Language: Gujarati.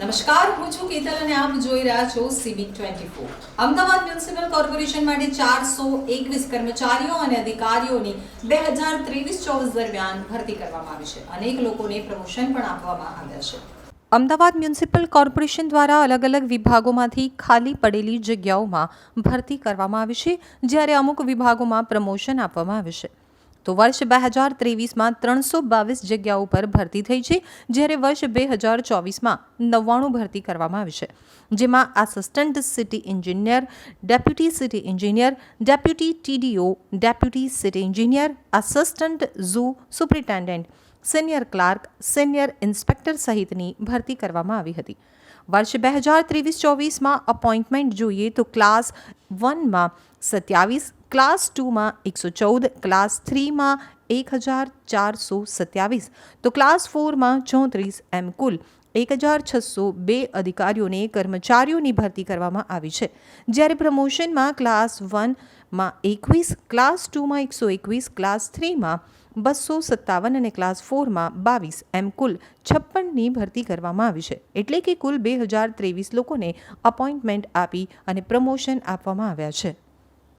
નમસ્કાર, હું છું કેતલ અને આપ જોઈ રહ્યા છો C B twenty four Ahmedabad municipal corporation માટે ચારસો એકવીસ કર્મચારીઓ અને અધિકારીઓની બે હજાર ત્રેવીસ ચોવીસ દરમિયાન ભરતી કરવામાં આવી છે. અનેક લોકોને પ્રમોશન પણ આપવામાં આવ્યા છે. અમદાવાદ મ્યુનિસિપલ કોર્પોરેશન દ્વારા અલગ અલગ વિભાગોમાંથી ખાલી પડેલી જગ્યાઓમાં ભરતી કરવામાં આવી છે, જ્યારે અમુક વિભાગોમાં પ્રમોશન આપવામાં આવે છે. તો વર્ષ બે હજાર ત્રેવીસમાં ત્રણસો બાવીસ જગ્યાઓ પર ભરતી થઈ છે, જ્યારે વર્ષ બે હજાર ચોવીસમાં નવ્વાણું ભરતી કરવામાં આવી છે. જેમાં assistant city engineer deputy city engineer deputy TDO deputy city engineer assistant zoo superintendent senior clerk senior inspector સહિતની ભરતી કરવામાં આવી હતી. વર્ષ બે હજાર ત્રેવીસ ચોવીસમાં અપોઇન્ટમેન્ટ જોઈએ તો ક્લાસ વનમાં સત્યાવીસ, ક્લાસ ટુમાં એકસો ચૌદ, ક્લાસ થ્રીમાં એક હજાર ચારસો સત્યાવીસ. તો ક્લાસ ફોરમાં ચોત્રીસ એમ કુલ એક હજાર છસો બે અધિકારીઓને કર્મચારીઓની ભરતી કરવામાં આવી છે. જ્યારે પ્રમોશનમાં ક્લાસ વનમાં એકવીસ ક્લાસ ટુમાં એકસો એકવીસ ક્લાસ થ્રીમાં બસો સત્તાવન અને ક્લાસ ફોરમાં બાવીસ. એમ કુલ છપ્પનની ભરતી કરવામાં આવી છે. એટલે કે કુલ બે હજાર ત્રેવીસ લોકોને અપોઇન્ટમેન્ટ આપી અને પ્રમોશન આપવામાં આવ્યા છે.